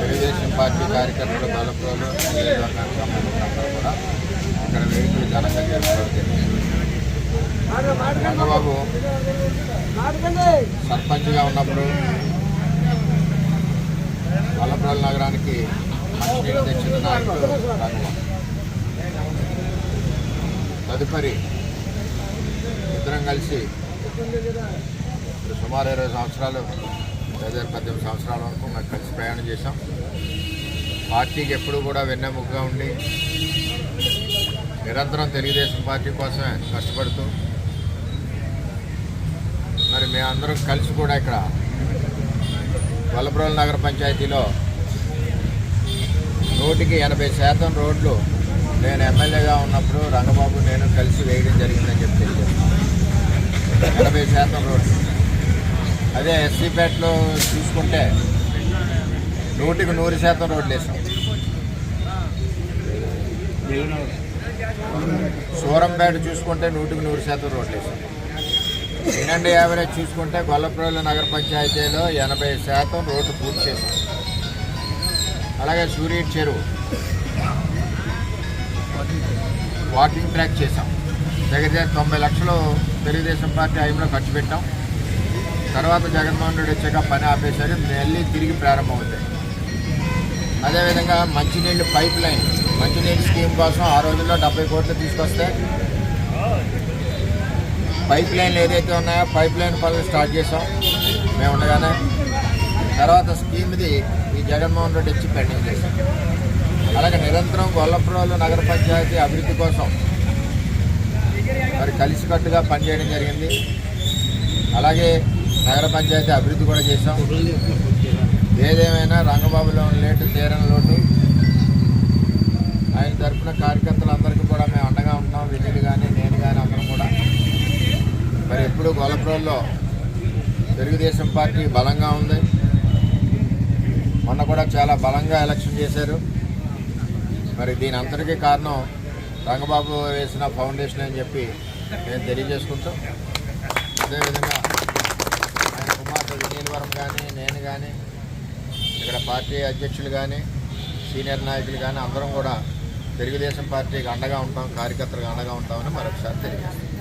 Telugu Desam party కార్యకర్తలు బలప్రోలు నియోజకవర్గానికి అందరూ కూడా ఇక్కడ వేడుకలు ఘనంగా జరుపుకోవడం సర్పంచ్గా ఉన్నప్పుడు వల్లప్రోలు నగరానికి మంచినీళ్ళు తెచ్చిన నాయకుడు తదుపరి ఇద్దరం కలిసి సుమారు ఇరవై సంవత్సరాలు పదిహేను పద్దెనిమిది సంవత్సరాల వరకు మేము కలిసి ప్రయాణం చేశాం. పార్టీకి ఎప్పుడు కూడా వెన్నెముకగా ఉండి నిరంతరం తెలుగుదేశం పార్టీ కోసమే కష్టపడుతూ మరి మేమందరం కలిసి కూడా ఇక్కడ వల్లభ్రోల నగర పంచాయతీలో నూటికి ఎనభై శాతం రోడ్లు నేను ఎమ్మెల్యేగా ఉన్నప్పుడు రంగబాబు నేను కలిసి వేయడం జరిగిందని చెప్పి తెలియజేస్తాను ఎనభై శాతం రోడ్లు. అదే ఎస్సీపేటలో చూసుకుంటే నూటికి నూరు శాతం రోడ్లు వేసాం. సూరంపేట చూసుకుంటే నూటికి నూరు శాతం రోడ్లు వేసాం. వినండి యావరేజ్ చూసుకుంటే గొల్లప్రోలు నగర పంచాయతీలో ఎనభై శాతం రోడ్లు పూర్తి చేశాం. అలాగే సూర్యుడి చెరువు వాకింగ్ ట్రాక్ చేసాం దగ్గర దగ్గర తొంభై లక్షలు తెలుగుదేశం పార్టీ హయాంలో ఖర్చు పెట్టాం. తర్వాత జగన్మోహన్ రెడ్డి వచ్చాక పని ఆపేశారు మళ్ళీ తిరిగి ప్రారంభమవుతాయి. అదేవిధంగా మంచినీళ్ళు పైప్ లైన్ మంచినీళ్ళు స్కీమ్ కోసం ఆ రోజుల్లో డెబ్బై కోట్లు తీసుకొస్తే పైప్ లైన్లు ఏదైతే ఉన్నాయో పైప్ లైన్ పనులు స్టార్ట్ చేసాం మేము ఉండగానే తర్వాత స్కీమ్ది ఈ జగన్మోహన్ రెడ్డి ఇచ్చి పెండింగ్ చేశాం అలాగే నిరంతరం గొల్లపురంలో నగర పంచాయతీ అభివృద్ధి కోసం మరి కలిసికట్టుగా పనిచేయడం జరిగింది. అలాగే నగర పంచాయతీ అభివృద్ధి కూడా చేసాం ఏదేమైనా రంగబాబులో లేటు తీరని లోటు. ఆయన తరఫున కార్యకర్తలందరికీ కూడా మేము అండగా ఉంటాం. వినీలు కానీ నేను కానీ అందరం కూడా. మరి ఎప్పుడు గొల్లపురంలో తెలుగుదేశం పార్టీ బలంగా ఉంది. మొన్న కూడా చాలా బలంగా ఎలక్షన్ చేశారు. మరి దీని అంతటికీ కారణం రంగబాబు వేసిన ఫౌండేషన్ అని చెప్పి నేను తెలియజేసుకుంటాం అదేవిధంగా కుమార్తె కానీ నేను కానీ ఇక్కడ పార్టీ అధ్యక్షులు కానీ సీనియర్ నాయకులు కానీ అందరం కూడా తెలుగుదేశం పార్టీకి అండగా ఉంటాం కార్యకర్తలకు అండగా ఉంటామని మరొకసారి తెలియజేస్తాం